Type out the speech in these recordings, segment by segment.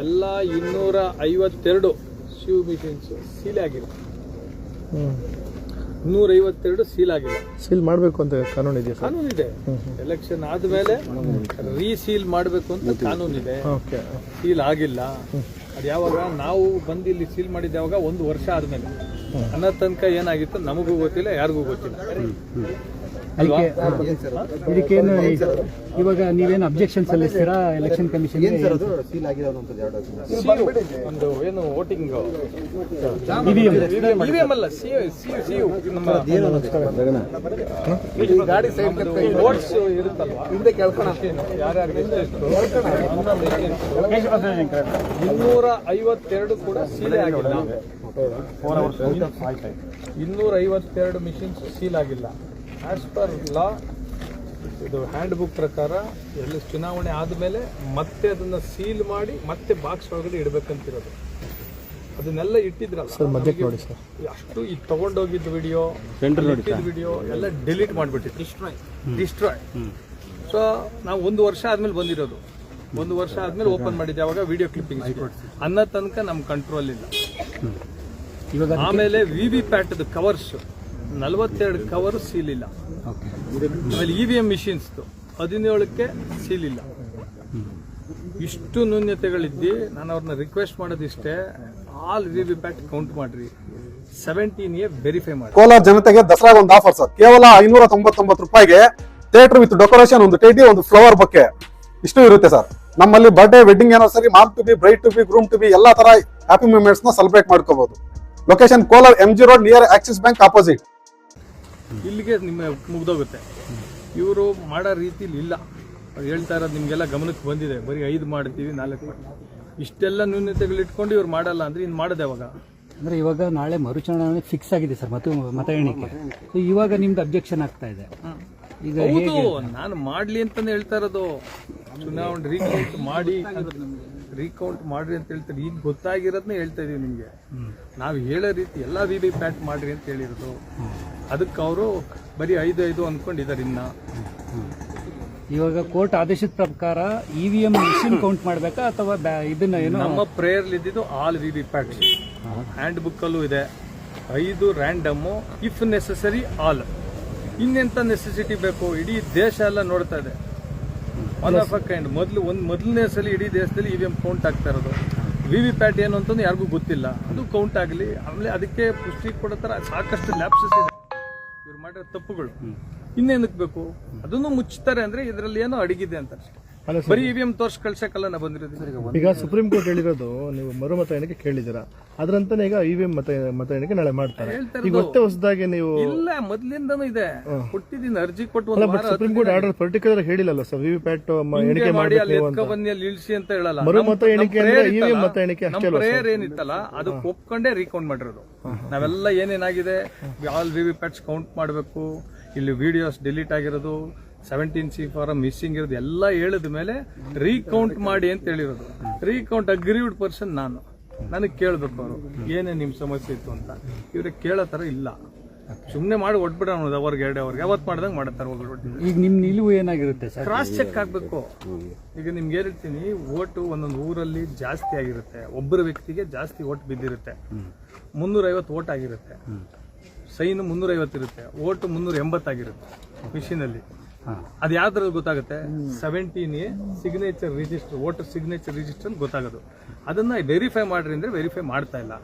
ಎಲ್ಲ ಇನ್ನೂರ ಐವತ್ತೆರಡು ಶಿವ್ ಮಿಷಿನ್ಸ್ ಸೀಲ್ ಆಗಿಲ್ಲ. ನೂರೈವತ್ತೆರಡು ಐವತ್ತೆರಡು ಸೀಲ್ ಆಗಿಲ್ಲ. ಸೀಲ್ ಮಾಡಬೇಕು ಅಂತ ಕಾನೂನು ಇದೆ ಸರ್? ಕಾನೂನು ಇದೆ. ಎಲೆಕ್ಷನ್ ಆದ್ಮೇಲೆ ರೀಸೀಲ್ ಮಾಡಬೇಕು ಅಂತ ಕಾನೂನು ಇದೆ. ಓಕೆ ಸೀಲ್ ಆಗಿಲ್ಲ. ಅದು ಯಾವಾಗ ನಾವು ಬಂದು ಇಲ್ಲಿ ಸೀಲ್ ಮಾಡಿದ ಯಾವಾಗ? ಒಂದು ವರ್ಷ ಆದ್ಮೇಲೆ. ಅನ್ನೋ ತನಕ ಏನಾಗಿತ್ತು? ನಮಗೂ ಗೊತ್ತಿಲ್ಲ ಯಾರಿಗೂ ಗೊತ್ತಿಲ್ಲ. ಅಲ್ವಾ? ಇದಕ್ಕೇನು ಇವಾಗ ನೀವೇನು ಅಬ್ಜೆಕ್ಷನ್ ಸಲ್ಲಿಸ್ತೀರಾ ಎಲೆಕ್ಷನ್ ಕಮಿಷನ್ ಒಂದು ಏನು ವೋಟಿಂಗ್ ಇವಿಎಂ ಅಲ್ಲ ಸಿ ಸಿ ನಮ್ಮ ವೋಟ್ಸ್ ಇರುತ್ತಲ್ವಾ? ಯಾರ್ಯಾರಿಗೆ ಎಷ್ಟೆಷ್ಟು ಇನ್ನೂರ ಐವತ್ತೆರಡು ಕೂಡ ಸೀಲ್ ಆಗಿಲ್ಲ. ಇನ್ನೂರ ಐವತ್ತೆರಡು ಮಿಷಿನ್ಸ್ ಸೀಲ್ ಆಗಿಲ್ಲ. ಆಸ್ ಪರ್ ಲಾ ಇದು ಹ್ಯಾಂಡ್ ಬುಕ್ ಪ್ರಕಾರ ಎಲ್ಲ ಚುನಾವಣೆ ಆದಮೇಲೆ ಮತ್ತೆ ಅದನ್ನು ಸೀಲ್ ಮಾಡಿ ಮತ್ತೆ ಬಾಕ್ಸ್ ಒಳಗಡೆ ಇಡಬೇಕಂತಿರೋದು. ಅದನ್ನೆಲ್ಲ ಇಟ್ಟಿದ್ರಲ್ಲ ಮಧ್ಯಕ್ಕೆ ನೋಡಿ ಸರ್ ಅಷ್ಟು ಈ ತಗೊಂಡೋಗಿದ್ದ ವಿಡಿಯೋ ವಿಡಿಯೋ ಎಲ್ಲ ಡಿಲೀಟ್ ಮಾಡಿಬಿಟ್ಟಿತ್ತು ಡಿಸ್ಟ್ರಾಯ್ ಡಿಸ್ಟ್ರಾಯ್ ಸೊ ನಾವು ಒಂದು ವರ್ಷ ಆದ್ಮೇಲೆ ಬಂದಿರೋದು. ಒಂದು ವರ್ಷ ಆದ್ಮೇಲೆ ಓಪನ್ ಮಾಡಿದ್ದೆ ಅವಾಗ ವಿಡಿಯೋ ಕ್ಲಿಪ್ಪಿಂಗ್ ಅನ್ನೋ ತನಕ ನಮ್ಮ ಕಂಟ್ರೋಲ್ ಇಲ್ಲ. ಆಮೇಲೆ ವಿ ವಿ ಪ್ಯಾಟ್ ಕವರ್ಸ್ ನಲವತ್ತೆರಡು ಕವರ್ ಸೀಲಿಲ್ಲ. ಇಲ್ಲ ಆಮೇಲೆ ಇ ವಿ ಎಂ ಮಿಷಿನ್ಸ್ದು ಹದಿನೇಳಕ್ಕೆ ಸೀಲಿಲ್ಲ. ಇಲ್ಲ ಇಷ್ಟು ನ್ಯೂನ್ಯತೆಗಳಿದ್ದು ನಾನು ಅವ್ರನ್ನ request ಮಾಡೋದಿಷ್ಟೇ all V V PAT count ಮಾಡ್ರಿ. ಸೆವೆಂಟೀನ್ ಎ ವೆರಿಫೈ ಮಾಡಿ ಕೋಲಾರ ಜನತೆಗೆ ದಸರಾಗ ಒಂದು ಆಫರ್ ಸರ್. ಕೇವಲ ಐನೂರ ತೊಂಬತ್ತೊಂಬತ್ತು ರೂಪಾಯಿಗೆ ಥಿಯೇಟರ್ ವಿತ್ ಡೆಕೋರೇಷನ್ ಒಂದು ಟೇಟಿ ಒಂದು ಫ್ಲವರ್ ಬೊಕ್ಕೆ ಇಷ್ಟು ಇರುತ್ತೆ ಸರ್. ನಮ್ಮಲ್ಲಿ ಬರ್ಡೇ ವೆಡ್ಡಿಂಗ್ ಏನೋ ಸರಿ mall to be bride to be groom to be ಎಲ್ಲ ತರ ಹ್ಯಾಪಿ ಮೂಮೆಂಟ್ಸ್ನ ಸೆಲೆಬ್ರೇಟ್ ಮಾಡ್ಕೋಬಹುದು location Kolar M G road near Axis bank opposite ಇಲ್ಲಿಗೆ ನಿಮ್ಮ ಮುಗ್ದೋಗುತ್ತೆ. ಇವರು ಮಾಡೋ ರೀತಿಲಿ ಇಲ್ಲ. ಅವ್ರು ಹೇಳ್ತಾ ಇರೋದು ನಿಮಗೆಲ್ಲ ಗಮನಕ್ಕೆ ಬಂದಿದೆ. ಬರೀ ಐದು ಮಾಡ್ತೀವಿ ನಾಲ್ಕು ಮಾಡ್ತೀವಿ. ಇಷ್ಟೆಲ್ಲ ನ್ಯೂನತೆಗಳು ಇಟ್ಕೊಂಡು ಇವ್ರು ಮಾಡಲ್ಲ ಅಂದರೆ ಇನ್ನು ಮಾಡೋದು ಯಾವಾಗ ಅಂದರೆ ಇವಾಗ ನಾಳೆ ಮರುಚುನಾವಣೆ ಫಿಕ್ಸ್ ಆಗಿದೆ ಸರ್ ಮತ್ತು ಮತ ಎಣಿಕೆ. ಸೊ ಇವಾಗ ನಿಮ್ದು ಅಬ್ಜೆಕ್ಷನ್ ಆಗ್ತಾ ಇದೆ. ಈಗ ನಾನು ಮಾಡಲಿ ಅಂತಲೇ ಹೇಳ್ತಾ ಇರೋದು. ಚುನಾವಣೆ ರೀಕೌಂಟ್ ಮಾಡಿ ರೀಕೌಂಟ್ ಮಾಡ್ರಿ ಅಂತ ಹೇಳ್ತಾರೆ. ಈಗ ಗೊತ್ತಾಗಿರೋದನ್ನ ಹೇಳ್ತಾ ಇದೀವಿ ನಿಮಗೆ. ನಾವು ಹೇಳೋ ರೀತಿ ಎಲ್ಲ ವಿ ವಿ ಪ್ಯಾಟ್ ಮಾಡ್ರಿ ಅಂತ ಹೇಳಿರೋದು. ಅದಕ್ಕೆ ಅವರು ಬರೀ ಐದು ಐದು ಅಂದ್ಕೊಂಡಿದ್ದಾರೆ ಇನ್ನ. ಇವಾಗ ಕೋರ್ಟ್ ಆದೇಶದ ಪ್ರಕಾರ E V M machine count ಮಾಡಬೇಕಾ ಅಥವಾ ಇದನ್ನ ಏನು ನಮ್ಮ ಪ್ರೇಯರ್ ಇದ್ದಿದ್ದು all V V PAT handbook ಅಲ್ಲೂ ಇದೆ. ಐದು ರ್ಯಾಂಡಮ್ಮು ಇಫ್ ನೆಸೆಸರಿ ಆಲ್ ಇನ್ನೆಂಥ ನೆಸೆಸಿಟಿ ಬೇಕು ಇಡೀ ದೇಶ ಎಲ್ಲ ನೋಡ್ತಾ ಇದೆ. ಒನ್ ಆಫ್ ಅ ಕೈಂಡ್ ಮೊದಲು ಒಂದು ಮೊದಲನೇ ಸಲ ಇಡೀ ದೇಶದಲ್ಲಿ ಇ ವಿ ಎಂ ಕೌಂಟ್ ಆಗ್ತಾ ಇರೋದು. ವಿ ವಿ ಪ್ಯಾಟ್ ಏನು ಅಂತಂದು ಯಾರಿಗೂ ಗೊತ್ತಿಲ್ಲ. ಅದು ಕೌಂಟ್ ಆಗಲಿ ಆಮೇಲೆ ಅದಕ್ಕೆ ಪುಷ್ಟಿ ಕೊಡೋ ಥರ ಸಾಕಷ್ಟು ಲ್ಯಾಪ್ಸಸ್ ಇದೆ. ಇವ್ರು ಮಾಡಿರೋ ತಪ್ಪುಗಳು. ಇನ್ನೇನಕ್ಕೆ ಬೇಕು? ಅದನ್ನು ಮುಚ್ಚುತ್ತಾರೆ ಅಂದರೆ ಇದರಲ್ಲಿ ಏನೋ ಅಡಗಿದೆ ಅಂತ ಅಷ್ಟೇ. ಅಲ್ಲ ಬರೀ ಇ ವಿ ಎಂ ತೋರ್ಸ್ ಕಳ್ಸಕ್ಕಲ್ಲ ನಾ ಬಂದಿರೋದು. ಈಗ ಸುಪ್ರೀಂ ಕೋರ್ಟ್ ಹೇಳಿರೋದು ನೀವು ಮರು ಮತ ಎಣಿಕೆ ಕೇಳಿದ್ದೀರಾ. ಅದ್ರಂತಾನೆ ಈಗ ಇ ವಿ ಎಂ ಮತ ಮತ ಎಣಿಕೆ ನಾಳೆ ಮಾಡ್ತಾರೆ. ಹೇಳ್ತಾ ಈಗ ಹೊಸದಾಗಿ ನೀವು ಇಲ್ಲ ಮೊದ್ಲಿಂದನೂ ಇದೆ. ಕೊಟ್ಟಿದ್ದೀನಿ ಅರ್ಜಿ ಕೊಟ್ಟು ಒಂದು ವಾರ ಸುಪ್ರೀಂ ಕೋರ್ಟ್ ಆರ್ಡರ್ ಪರ್ಟಿಕ್ಯುಲರ್ ಹೇಳಿಲ್ಲ sir. V V V PAT ಎಣಿಕೆ ಮಾಡಿ ಅಲ್ಲಿ ಮಾಡಬೇಕು ನೀವು ಎತ್ಕ ಅಂತ. ಬನ್ನಿ ಅಲ್ಲಿ ಇಳಿಸಿ ಅಂತ ಹೇಳಲ್ಲ. ಮರು ಮತ ಎಣಿಕೆ ಅಂದ್ರೆ ಮತ ಎಣಿಕೆ ಅಷ್ಟೇ ಅಲ್ವಾ ಪ್ರೇಯರ್ ಏನಿತ್ತಲ್ಲ ಅದಕ್ಕೆ ಒಪ್ಕೊಂಡೇ ರೀಕೌಂಟ್ ಮಾಡಿರೋದು. ನಾವೆಲ್ಲ ಏನೇನಾಗಿದೆ? All V V PATs count ಮಾಡಬೇಕು. ಇಲ್ಲಿ ವಿಡಿಯೋಸ್ ಡಿಲೀಟ್ ಆಗಿರೋದು. ಸೆವೆಂಟೀನ್ ಸಿ ಫಾರಮ್ ಮಿಸ್ಸಿಂಗ್ ಇರೋದು ಎಲ್ಲ ಹೇಳಿದ ಮೇಲೆ ರೀಕೌಂಟ್ ಮಾಡಿ ಅಂತ ಹೇಳಿರೋದು. ರೀಕೌಂಟ್ ಅಗ್ರೀವ್ಡ್ ಪರ್ಸನ್ ನಾನು. ನನಗೆ ಕೇಳಬೇಕು ಅವರು ಏನೇ ನಿಮ್ಮ ಸಮಸ್ಯೆ ಇತ್ತು ಅಂತ. ಇವ್ರಿಗೆ ಕೇಳೋ ಥರ ಇಲ್ಲ. ಸುಮ್ಮನೆ ಮಾಡಿ ಒಟ್ಬಿಡ ಅನ್ನೋದು ಅವ್ರಿಗೆ ಎರಡು ಅವ್ರಿಗೆ. ಯಾವತ್ತು ಮಾಡ್ದಂಗೆ ಮಾಡತ್ತಾರ ಈಗ ನಿಮ್ಮ ನಿಲುವು ಏನಾಗಿರುತ್ತೆ ಸರ್? ಕ್ರಾಸ್ ಚೆಕ್ ಆಗಬೇಕು. ಈಗ ನಿಮ್ಗೆ ಹೇಳ್ತೀನಿ ಓಟು ಒಂದೊಂದು ಊರಲ್ಲಿ ಜಾಸ್ತಿ ಆಗಿರುತ್ತೆ. ಒಬ್ಬರ ವ್ಯಕ್ತಿಗೆ ಜಾಸ್ತಿ ಓಟ್ ಬಿದ್ದಿರುತ್ತೆ. ಮುನ್ನೂರೈವತ್ತು ಓಟ್ ಆಗಿರುತ್ತೆ. ಸೈನ್ ಮುನ್ನೂರೈವತ್ತು ಇರುತ್ತೆ. ಓಟು ಮುನ್ನೂರ ಎಂಬತ್ತಾಗಿರುತ್ತೆ ಮಿಷಿನಲ್ಲಿ ಅದು ಯಾವ್ದ್ರಲ್ಲಿ ಗೊತ್ತಾಗುತ್ತೆ? Seventeen A signature register voter signature register ಗೊತ್ತಾಗೋದು. ಅದನ್ನ ವೆರಿಫೈ ಮಾಡ್ರಿ ಅಂದ್ರೆ ವೆರಿಫೈ ಮಾಡ್ತಾ ಇಲ್ಲ.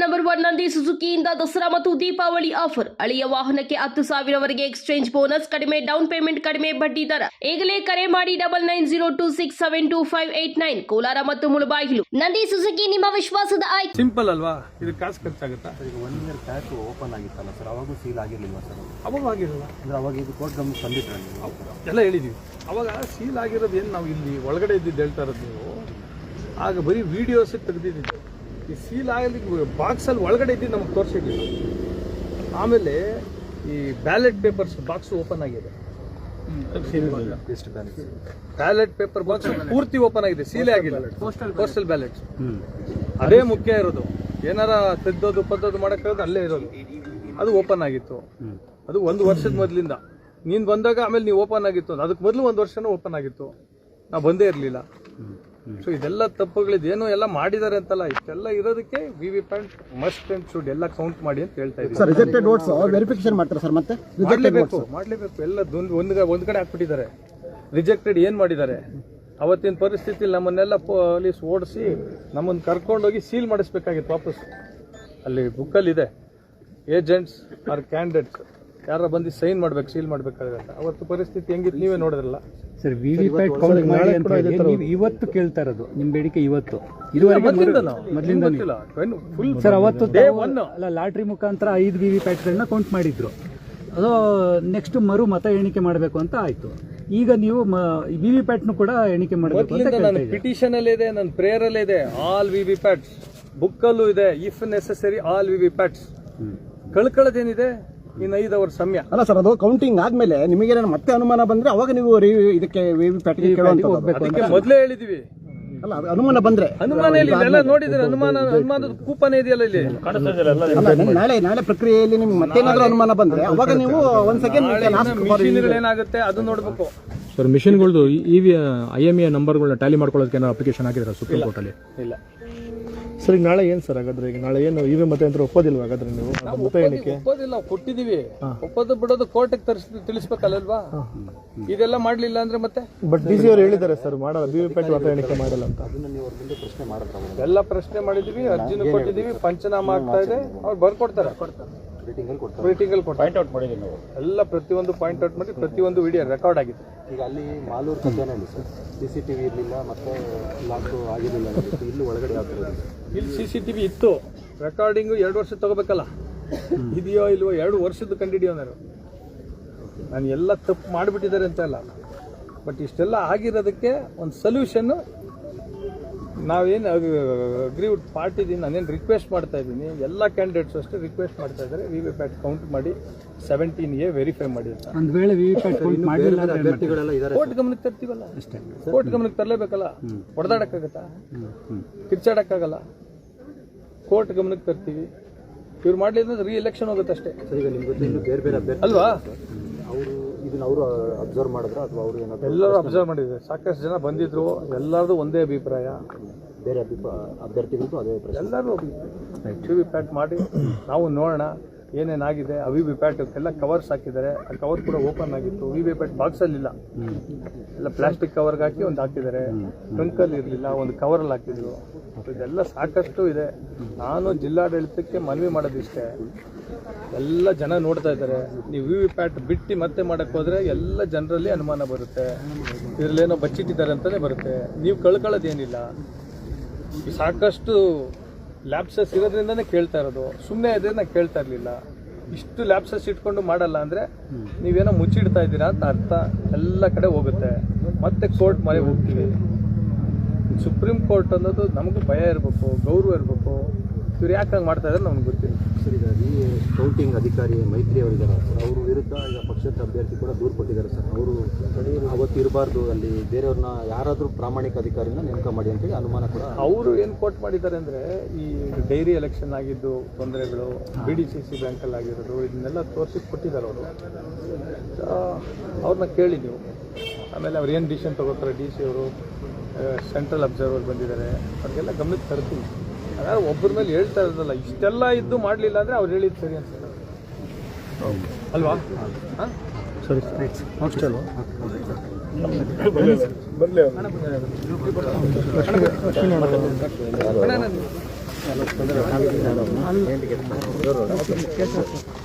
ನಂಬರ್ ಒನ್ ನಂದಿ ಸುಜುಕಿಯಿಂದ ದಸರಾ ಮತ್ತು ದೀಪಾವಳಿ ಆಫರ್ ಹಳೆಯ ವಾಹನಕ್ಕೆ ಹತ್ತು ಸಾವಿರವರೆಗೆ ಎಕ್ಸ್ಚೇಂಜ್ ಬೋನಸ್ ಕಡಿಮೆ ಡೌನ್ ಪೇಮೆಂಟ್ ಕಡಿಮೆ ಬಡ್ಡಿ ದರ. ಈಗಲೇ ಕರೆ ಮಾಡಿ double nine zero two six seven two five eight nine Kolar ಮತ್ತು ಮುಳಬಾಗಿಲು. ನಂದಿ ಸುಜುಕಿ ನಿಮ್ಮ ವಿಶ್ವಾಸದ ಆಯ್ಕೆ. ಸಿಂಪಲ್ ಅಲ್ವಾ? ಇದು ಕಾಸು ಖರ್ಚಾಗುತ್ತಾ? ಈಗ ಒನ್ ಇಯರ್ ಬ್ಯಾಕ್ ಓಪನ್ ಆಗಿತ್ತಲ್ಲ ಸರ್ ಅವಾಗೂ ಸೀಲ್ ಆಗಿರಲಿಲ್ಲ ಸರ್? ಅವಾಗ ಆಗಿರಲ್ಲ. ಅಂದ್ರೆ ಅವಾಗ ಇದು ಕೋರ್ಟ್ ಗಮನ ತಂದಿದ್ರೆ ಎಲ್ಲ ಹೇಳಿದೀವಿ. ಅವಾಗ ಸೀಲ್ ಆಗಿರೋದು ಏನು ನಾವು ಇಲ್ಲಿ ಒಳಗಡೆ ಇದ್ದಿದ್ದು ಹೇಳ್ತಾ ಇರೋದು ನೀವು? ಆಗ ಬರೀ ವಿಡಿಯೋಸ್ ತೆಗೆದಿದ್ದು ಈ ಸೀಲ್ ಆಗಲಿ ಬಾಕ್ಸಲ್ಲಿ ಒಳಗಡೆ ಇದ್ದು ನಮಗೆ ತೋರಿಸಿದ್ವಿ ಆಮೇಲೆ ಈ ಬ್ಯಾಲೆಟ್ ಪೇಪರ್ಸ್ ಬಾಕ್ಸ್ ಓಪನ್ ಆಗಿದೆ. ಬ್ಯಾಲೆಟ್ ಪೇಪರ್ ಬಾಕ್ಸ್ ಪೂರ್ತಿ ಓಪನ್ ಆಗಿದೆ. ಸೀಲೇ ಆಗಿಲ್ಲ. ಪೋಸ್ಟಲ್ ಬ್ಯಾಲೆಟ್ ಅದೇ ಮುಖ್ಯ ಇರೋದು. ಏನಾರ ತೆದ್ದೋದು ಪದ್ದೋದು ಮಾಡೋಕ್ಕಾಗೋದು ಅಲ್ಲೇ ಇರೋದು. ಅದು ಓಪನ್ ಆಗಿತ್ತು. ಅದು ಒಂದು ವರ್ಷದ ಮೊದಲಿಂದ. ನೀನು ಬಂದಾಗ ಆಮೇಲೆ ನೀವು ಓಪನ್ ಆಗಿತ್ತು. ಅದಕ್ಕೆ ಮೊದಲು ಒಂದು ವರ್ಷನೂ ಓಪನ್ ಆಗಿತ್ತು. ನಾ ಬಂದೇ ಇರಲಿಲ್ಲ. ಸೊ ಇದೆಲ್ಲ ತಪ್ಪುಗಳಿದೆ ಏನು ಎಲ್ಲ ಮಾಡಿದ್ದಾರೆ ಅಂತಲ್ಲ ಇಷ್ಟೆಲ್ಲ ಇರೋದಕ್ಕೆ V V PAT must and should ಎಲ್ಲ ಕೌಂಟ್ ಮಾಡಿ ಅಂತ ಹೇಳ್ತಾ ಇದ್ದೀವಿ ರಿಜೆಕ್ಟೆಡ್ ವೋಟ್ಸ್ ವೆರಿಫಿಕೇಶನ್ ಮಾಡ್ತಾರೆ ಸರ್ ಮತ್ತೆ? ಮಾಡ್ಲೇಬೇಕು ಮಾಡ್ಲೇಬೇಕು. ಎಲ್ಲ ಒಂದು ಒಂದು ಒಂದ್ ಕಡೆ ಹಾಕ್ಬಿಟ್ಟಿದ್ದಾರೆ. ರಿಜೆಕ್ಟೆಡ್ ಏನ್ ಮಾಡಿದ್ದಾರೆ? ಅವತ್ತಿನ ಪರಿಸ್ಥಿತಿ ನಮ್ಮನ್ನೆಲ್ಲ ಪೊಲೀಸ್ ಓಡಿಸಿ ನಮ್ಮನ್ನು ಕರ್ಕೊಂಡೋಗಿ ಸೀಲ್ ಮಾಡಿಸ್ಬೇಕಾಗಿತ್ತು ವಾಪಸ್. ಅಲ್ಲಿ ಬುಕ್ಕಲ್ಲಿ ಇದೆ ಏಜೆಂಟ್ಸ್ ಆರ್ ಕ್ಯಾಂಡಿಡೇಟ್ಸ್ ಯಾರ ಬಂದು ಸೈನ್ ಮಾಡ್ಬೇಕು ಸೀಲ್ ಮಾಡ್ಬೇಕಾಗುತ್ತೆ. ಅವತ್ತು ಪರಿಸ್ಥಿತಿ ಹೆಂಗಿತ್ತು ನೀವೇ ನೋಡಿದ್ರಲ್ಲ. Sir V V PAT count ಮಾಡಿ ಅಂತ ನೀವು ಇವತ್ತು ಕೇಳ್ತಾ ಇರೋದು ನಿಮ್ಮ ಬೇಡಿಕೆ ಇವತ್ತು. ಇದುವರೆಗೆ. ಮೊದಲಿಂದ ಫುಲ್ ಸರ್ ಅವತ್ತು ಡೇ ಒನ್ ಅಲ್ಲ ಲಾಟ್ರಿ ಮುಖಾಂತರ ಐದು ವಿ ವಿ ಪ್ಯಾಟ್ಗಳನ್ನ ಕೌಂಟ್ ಮಾಡಿದ್ರು. ಅದು ನೆಕ್ಸ್ಟ್ ಮರು ಮತ ಎಣಿಕೆ ಮಾಡಬೇಕು ಅಂತ ಆಯ್ತು. ಈಗ ನೀವು ವಿ ವಿ ಪ್ಯಾಟ್ನು ಕೂಡ ಎಣಿಕೆ ಮಾಡಬೇಕು ಅಂತ ನನ್ನ. ಪಿಟಿಷನ್ ಅಲ್ಲಿ ಇದೆ ನನ್ನ ಪ್ರೇಯರ್ ಅಲ್ಲಿ ಇದೆ ಆಲ್ ವಿ ವಿ ಪ್ಯಾಟ್ಸ್ ಬುಕ್ಕಲ್ಲೂ ಇದೆ. If necessary all V V PATs ಕಳ್ಕೊಳ್ಳೋದೇನಿದೆ ಇನ್ನು ಐದು ಅವರ್ ಸಮಯ. ಅಲ್ಲ ಸರ್ ಅದು ಕೌಂಟಿಂಗ್ ಆದ್ಮೇಲೆ ನಿಮಗೆ ಮತ್ತೆ ಅನುಮಾನ ಬಂದ್ರೆ ಅವಾಗ ನೀವು ಇದಕ್ಕೆ ಅದಕ್ಕೆ ಮೊದಲೇ ಹೇಳಿದೀವಿ. ಅಲ್ಲ ಅದು ಅನುಮಾನ ಬಂದ್ರೆ. ಅನುಮಾನ ಇಲ್ಲಿ ಇದೆಲ್ಲ ನೋಡಿದ್ರೆ ಅನುಮಾನ ಅನುಮಾನದ ಕೂಪನ್ ಇದೆಯಲ್ಲ ಇಲ್ಲಿ. ಅಲ್ಲ, ನಾಳೆ ನಾಳೆ ಪ್ರಕ್ರಿಯೆಯಲ್ಲಿ ನಿಮ್ಗೆ ಮತ್ತೇನಾದ್ರೂ ಅನುಮಾನ ಬಂದ್ರೆ ಅವಾಗ ನೀವು ಒಂದ್ ಸೆಕೆಂಡ್ ಏನಾಗುತ್ತೆ ಅದು ನೋಡ್ಬೇಕು. Sir ಮಿಷಿನ್ಗಳದ್ದು E V I M A ನಂಬರ್ಗಳನ್ನ tally ಮಾಡ್ಕೊಳ್ಳೋದಕ್ಕೆ ಏನಾದ್ರು ಅಪ್ಲಿಕೇಶನ್ ಹಾಕಿದ್ರೆ ಸುಪ್ರೀಂ ಕೋರ್ಟಲ್ಲಿ ಇಲ್ಲ. ಸರ್ ಈಗ ನಾಳೆ ಏನು ಸರ್ ಹಾಗಾದ್ರೆ? ಈಗ ನಾಳೆ ಏನು ಇವೆ ಮತ್ತೆ ಅಂತ ಒಪ್ಪೋದಿಲ್ವಾ ಹಾಗಾದ್ರೆ ನೀವು? ಅದು ಮತ ಏನಕ್ಕೆ? ಒಪ್ಪೋದಿಲ್ಲ ಕೊಟ್ಟಿದೀವಿ ಒಪ್ಪೋದು ಬಿಡೋದು ಕೋರ್ಟಿಗೆ ತರಿಸ್ ತಿಳಿಸ್ಬೇಕಲ್ವಾ ಇದೆಲ್ಲ ಮಾಡ್ಲಿಲ್ಲ ಅಂದ್ರೆ ಮತ್ತೆ? ಬಟ್ ಡಿ ಸಿ ಅವರು ಹೇಳಿದ್ದಾರೆ ಸರ್ ಮಾಡಲ್ಲ. ಬಿ ವಿ ಪ್ಯಾಟ್ ಮತ ಎಣಿಕೆ ಮಾಡಲ್ಲ ಅಂತ. ಎಲ್ಲ ಪ್ರಶ್ನೆ ಮಾಡಿದೀವಿ ಅರ್ಜಿನೂ ಕೊಟ್ಟಿದೀವಿ ಪಂಚನಾಮ ಆಗ್ತಾ ಇದೆ. ಅವ್ರು ಬರ್ಕೊಡ್ತಾರೆ. ಮೀಟಿಂಗ್ ಪಾಯಿಂಟ್ ಔಟ್ ಮಾಡಿದೀವಿ ನಾವು. ಎಲ್ಲ ಪ್ರತಿಯೊಂದು ಪಾಯಿಂಟ್ ಔಟ್ ಮಾಡಿ ಪ್ರತಿಯೊಂದು ವಿಡಿಯೋ ರೆಕಾರ್ಡ್ ಆಗಿತ್ತು. ಈಗ ಅಲ್ಲಿ Malur ಕಥೆನಲ್ಲಿ sir C C T V ಇರಲಿಲ್ಲ ಮತ್ತೆ ಲಾಕ್ ಆಗಿರಲಿಲ್ಲ ಇಲ್ಲಿ ಒಳಗಡೆ ಆಗ್ತದೆ ಇಲ್ಲಿ ಸಿ ಸಿ ಟಿ ವಿ ಇತ್ತು. ರೆಕಾರ್ಡಿಂಗು ಎರಡು ವರ್ಷ ತಗೋಬೇಕಲ್ಲ. ಇದೆಯೋ ಇಲ್ವೋ ಎರಡು ವರ್ಷದ ಕಂಡಿಡಿಯೋನಾರು ನಾನು. ಎಲ್ಲ ತಪ್ಪು ಮಾಡಿಬಿಟ್ಟಿದ್ದಾರೆ ಅಂತ ಅಲ್ಲ. ಬಟ್ ಇಷ್ಟೆಲ್ಲ ಆಗಿರೋದಕ್ಕೆ ಒಂದು ಸೊಲ್ಯೂಷನ್ನು ನಾವೇನು ಅಗ್ರಿವುಡ್ ಪಾರ್ಟಿದಿಂದ ನಾನೇನು ರಿಕ್ವೆಸ್ಟ್ ಮಾಡ್ತಾ ಇದ್ದೀನಿ ಎಲ್ಲ ಕ್ಯಾಂಡಿಡೇಟ್ಸ್ ಅಷ್ಟೇ ರಿಕ್ವೆಸ್ಟ್ ಮಾಡ್ತಾ ಇದ್ದಾರೆ ವಿ ವಿ ಪ್ಯಾಟ್ ಕೌಂಟ್ ಮಾಡಿ ಸೆವೆಂಟೀನ್ ಎ ವೆರಿಫೈ ಮಾಡಿ ಅಂತ. ಒಂದ್ ವೇಳೆ ವಿ ವಿ ಪ್ಯಾಟ್ ಕೌಂಟ್ ಮಾಡಲಿಲ್ಲ ಅಂದ್ರೆ ಏನ್ ಅಭ್ಯರ್ಥಿಗಳೆಲ್ಲ ಇದ್ದಾರೆ ಕೋರ್ಟ್ ಗಮನಕ್ಕೆ ತರ್ತೀವಲ್ಲ? ಅಷ್ಟೇ. ಕೋರ್ಟ್ ಗಮನಕ್ಕೆ ತರಲೇಬೇಕಲ್ಲ? ಹೊಡೆದಾಡಕ್ಕಾಗತ್ತಾ? ಕಿರ್ಚಾಡಕ್ಕಾಗಲ್ಲ? ಕೋರ್ಟ್ ಗಮನಕ್ಕೆ ತರ್ತೀವಿ. ಇವ್ರು ಮಾಡಲಿಲ್ಲ ರೀ ಎಲೆಕ್ಷನ್ ಹೋಗುತ್ತೆ ಅಷ್ಟೇ. ಅಲ್ವಾ? ಅವರು ಇದನ್ನ ಅವರು ಅಬ್ಸರ್ವ್ ಮಾಡಿದ್ರು ಅಥವಾ ಅವರು ಏನಾದ್ರು ಎಲ್ಲರೂ ಅಬ್ಸರ್ವ್ ಮಾಡಿದ್ದಾರೆ ಸಾಕಷ್ಟು ಜನ ಬಂದಿದ್ರು. ಎಲ್ಲರದು ಒಂದೇ ಅಭಿಪ್ರಾಯ. ಬೇರೆ ಅಭಿಪ್ರಾಯ ಅಭ್ಯರ್ಥಿಗಳಿಗೂ ಅದೇ ಅಭಿಪ್ರಾಯ ಎಲ್ಲರೂ ವಿ ವಿ ಪ್ಯಾಟ್ ಮಾಡಿ. ನಾವು ನೋಡೋಣ ಏನೇನಾಗಿದೆ. ಅವಿ ವಿ ಪ್ಯಾಟ್ ಎಲ್ಲ ಕವರ್ಸ್ ಹಾಕಿದ್ದಾರೆ. ಆ ಕವರ್ ಕೂಡ ಓಪನ್ ಆಗಿತ್ತು. ವಿ ವಿ ಪ್ಯಾಟ್ ಬಾಕ್ಸಲ್ಲಿಲ್ಲ ಎಲ್ಲ ಪ್ಲಾಸ್ಟಿಕ್ ಕವರ್ಗೆ ಹಾಕಿ ಒಂದು ಹಾಕಿದ್ದಾರೆ. ಟಂಕಲ್ಲಿ ಇರಲಿಲ್ಲ. ಒಂದು ಕವರಲ್ಲಿ ಹಾಕಿದ್ರು. ಇದೆಲ್ಲ ಸಾಕಷ್ಟು ಇದೆ. ನಾನು ಜಿಲ್ಲಾಡಳಿತಕ್ಕೆ ಮನವಿ ಮಾಡೋದಿಷ್ಟೇ. ಎಲ್ಲ ಜನ ನೋಡ್ತಾ ಇದ್ದಾರೆ. ನೀವು ವಿ ವಿ ಪ್ಯಾಟ್ ಬಿಟ್ಟು ಮತ್ತೆ ಮಾಡಕ್ಕೆ ಹೋದ್ರೆ ಎಲ್ಲ ಜನರಲ್ಲಿ ಅನುಮಾನ ಬರುತ್ತೆ. ಇದರಲ್ಲೇನೋ ಬಚ್ಚಿಟ್ಟಿದ್ದಾರೆ ಅಂತಲೇ ಬರುತ್ತೆ. ನೀವು ಕಳ್ಕೊಳ್ಳೋದೇನಿಲ್ಲ. ಸಾಕಷ್ಟು ಲ್ಯಾಬ್ಸಸ್ ಇರೋದ್ರಿಂದನೇ ಕೇಳ್ತಾ ಇರೋದು. ಸುಮ್ಮನೆ ಇದ್ರೆ ನಾನು ಕೇಳ್ತಾ ಇರಲಿಲ್ಲ. ಇಷ್ಟು ಲ್ಯಾಬ್ಸಸ್ ಇಟ್ಕೊಂಡು ಮಾಡಲ್ಲ ಅಂದರೆ ನೀವೇನೋ ಮುಚ್ಚಿಡ್ತಾ ಇದ್ದೀರಾ ಅಂತ ಅರ್ಥ. ಎಲ್ಲ ಕಡೆ ಹೋಗುತ್ತೆ. ಮತ್ತೆ ಕೋರ್ಟ್ ಮರೆ ಹೋಗ್ತೀವಿ. ಸುಪ್ರೀಂ ಕೋರ್ಟ್ ಅನ್ನೋದು ನಮಗೂ ಭಯ ಇರಬೇಕು, ಗೌರವ ಇರಬೇಕು. ಇವ್ರು ಯಾಕೆ ಹಂಗೆ ಮಾಡ್ತಾ ಇದ್ದಾರೆ ನಮ್ಗೆ ಗೊತ್ತಿಲ್ಲ. ಸರ್ ಈಗ ಕೌಂಟಿಂಗ್ ಅಧಿಕಾರಿ ಮೈತ್ರಿ ಅವರಿದ್ದಾರೆ. ಸರ್ ಅವ್ರ ವಿರುದ್ಧ ಈಗ ಪಕ್ಷದ ಅಭ್ಯರ್ಥಿ ಕೂಡ ದೂರು ಕೊಟ್ಟಿದ್ದಾರೆ ಸರ್. ಅವರು ಅವತ್ತು ಇರಬಾರ್ದು, ಅಲ್ಲಿ ಬೇರೆಯವ್ರನ್ನ ಯಾರಾದರೂ ಪ್ರಾಮಾಣಿಕ ಅಧಿಕಾರಿನ ನೇಮಕ ಮಾಡಿ ಅಂತೇಳಿ ಅನುಮಾನ ಕೂಡ ಅವರು ಏನು ಕೋಟ್ ಮಾಡಿದ್ದಾರೆ ಅಂದರೆ, ಈ ಡೈರಿ ಎಲೆಕ್ಷನ್ ಆಗಿದ್ದು ತೊಂದರೆಗಳು ಬಿ ಡಿ ಸಿ ಸಿ ಬ್ಯಾಂಕಲ್ಲಿ ಆಗಿರೋದು, ಇದನ್ನೆಲ್ಲ ತೋರಿಸಿ ಕೊಟ್ಟಿದ್ದಾರೆ ಅವರು. ಅವ್ರನ್ನ ಕೇಳಿ ನೀವು. ಆಮೇಲೆ ಅವ್ರು ಏನು ಡಿಸಿಷನ್ ತೊಗೋತಾರೆ ಡಿ ಸಿ ಅವರು ಸೆಂಟ್ರಲ್ ಅಬ್ಸರ್ವರ್ ಬಂದಿದ್ದಾರೆ, ಅವ್ರಿಗೆಲ್ಲ ಗಮನಕ್ಕೆ ತರ್ತೀನಿ. ಅದಾದ್ರೆ ಒಬ್ಬರ ಮೇಲೆ ಹೇಳ್ತಾ ಇರೋದಲ್ಲ ಇಷ್ಟೆಲ್ಲ ಇದ್ದು ಮಾಡಲಿಲ್ಲ ಅಂದರೆ ಅವ್ರು ಹೇಳಿದ್ದು ಸರಿ ಅಂತ ಅಲ್ವಾ? ಹಾಂ? ಸರಿ ಹಾಸ್ಟೆಲ್ ನಾನು-